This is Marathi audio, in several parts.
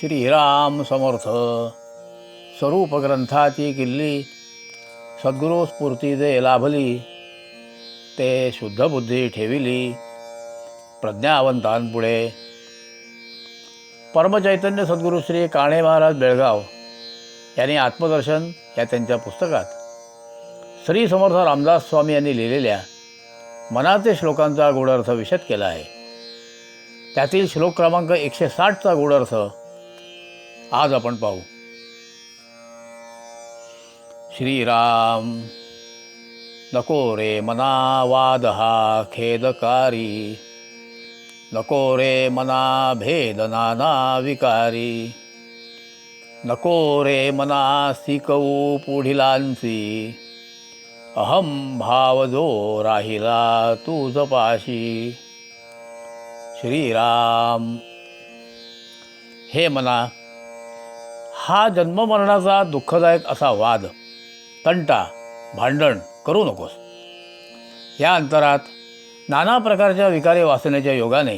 श्रीराम समर्थ स्वरूप ग्रंथाची किल्ली सद्गुरू स्फूर्ती जे लाभली ते शुद्ध बुद्धी ठेविली प्रज्ञावंतांपुढे परमचैतन्य सद्गुरू श्री काणे महाराज बेळगाव यांनी आत्मदर्शन या त्यांच्या पुस्तकात। श्री समर्थ रामदास स्वामी यांनी लिहिलेल्या मनाचे श्लोकांचा गूढार्थ विशद केला आहे. त्यातील श्लोक क्रमांक एकशे साठचा गूढार्थ आज आपण पाहू. श्रीराम नको रे मना वाद हा खेदकारी. नको रे मना भेद नाना विकारी. नको रे मना सिकवू पुढिलांची. अहम भाव जो राहिला तू जपाशी. श्रीराम हे मना हा जन्ममरणाचा दुःखदायक असा वाद तंटा भांडण करू नकोस. या अंतरात नाना प्रकारच्या विकारी वासनेच्या योगाने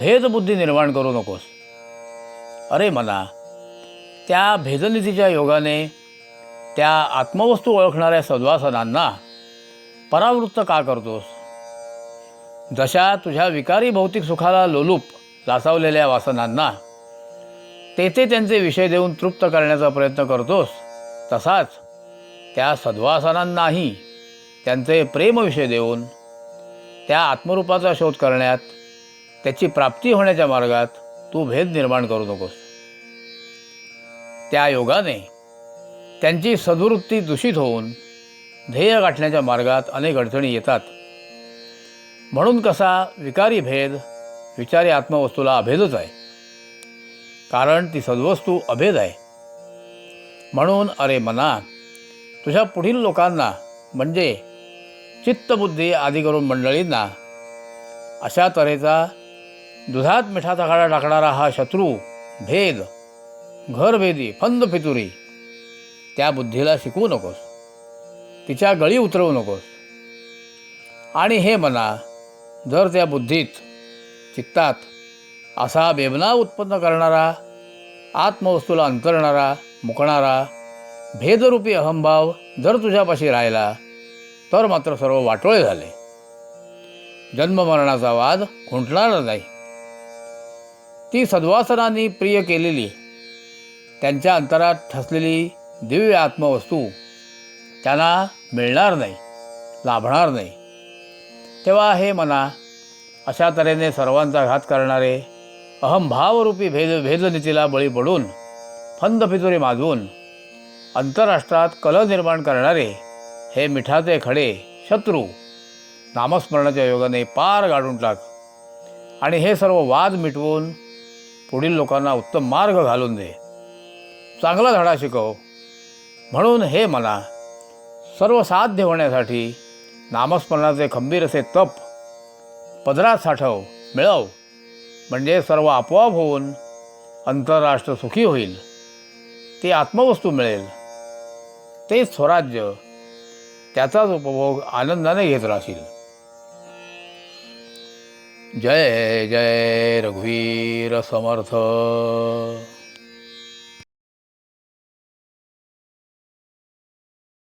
भेदबुद्धी निर्माण करू नकोस. अरे मना त्या भेदनीतीच्या योगाने त्या आत्मवस्तू ओळखणाऱ्या सद्वासनांना परावृत्त का करतोस? जशा तुझ्या विकारी भौतिक सुखाला लोलूप लासावलेल्या वासनांना तेथे त्यांचे विषय देऊन तृप्त करण्याचा प्रयत्न करतोस. तसाच त्या सद्वासनांनाही त्यांचे प्रेमविषय देऊन त्या आत्मरूपाचा शोध करण्यात त्याची प्राप्ती होण्याच्या मार्गात तू भेद निर्माण करू नकोस. त्या योगाने त्यांची सद्वृत्ती दूषित होऊन ध्येय गाठण्याच्या मार्गात अनेक अडचणी येतात. म्हणून कसा विकारी भेद विचारी आत्मवस्तूला अभेदच आहे. कारण ती सद्वस्तू अभेद आहे. म्हणून अरे मना तुझ्या पुढील लोकांना म्हणजे चित्तबुद्धी आदी करून मंडळींना अशा तऱ्हेचा दुधात मिठाचा खाडा टाकणारा हा शत्रू भेद घरभेदी फंद फितुरी त्या बुद्धीला शिकवू नकोस. तिच्या गळी उतरवू नकोस. आणि हे म्हणा जर त्या बुद्धीत चित्तात असा बेबना उत्पन्न करणारा आत्मवस्तूला अंतरणारा मुकणारा भेदरूपी अहंभाव जर तुझ्यापाशी राहिला तर मात्र सर्व वाटोळे झाले. जन्ममरणाचा वाद खुंटणार नाही. ती सद्वासनांनी प्रिय केलेली त्यांच्या अंतरात ठसलेली दिव्य आत्मवस्तू त्यांना मिळणार नाही लाभणार नाही. तेव्हा हे मना अशा तऱ्हेने सर्वांचा घात करणारे अहंभावरूपी भेद भेदनीतीला बळी पडून फंदफितुरी माजवून आंतरराष्ट्रात कल निर्माण करणारे हे मिठाचे खडे शत्रू नामस्मरणाच्या योगाने पार गाडून टाक. आणि हे सर्व वाद मिटवून पुढील लोकांना उत्तम मार्ग घालून दे. चांगला धडा शिकव. म्हणून हे मना सर्व साध्य होण्यासाठी नामस्मरणाचे खंबीर असे तप पदरात साठव मिळव. म्हणजे सर्व आपोआप होऊन आंतरराष्ट्र सुखी होईल. ती आत्मवस्तू मिळेल. तेच स्वराज्य त्याचाच उपभोग आनंदाने घेत राहशील जय जय रघुवीर समर्थ.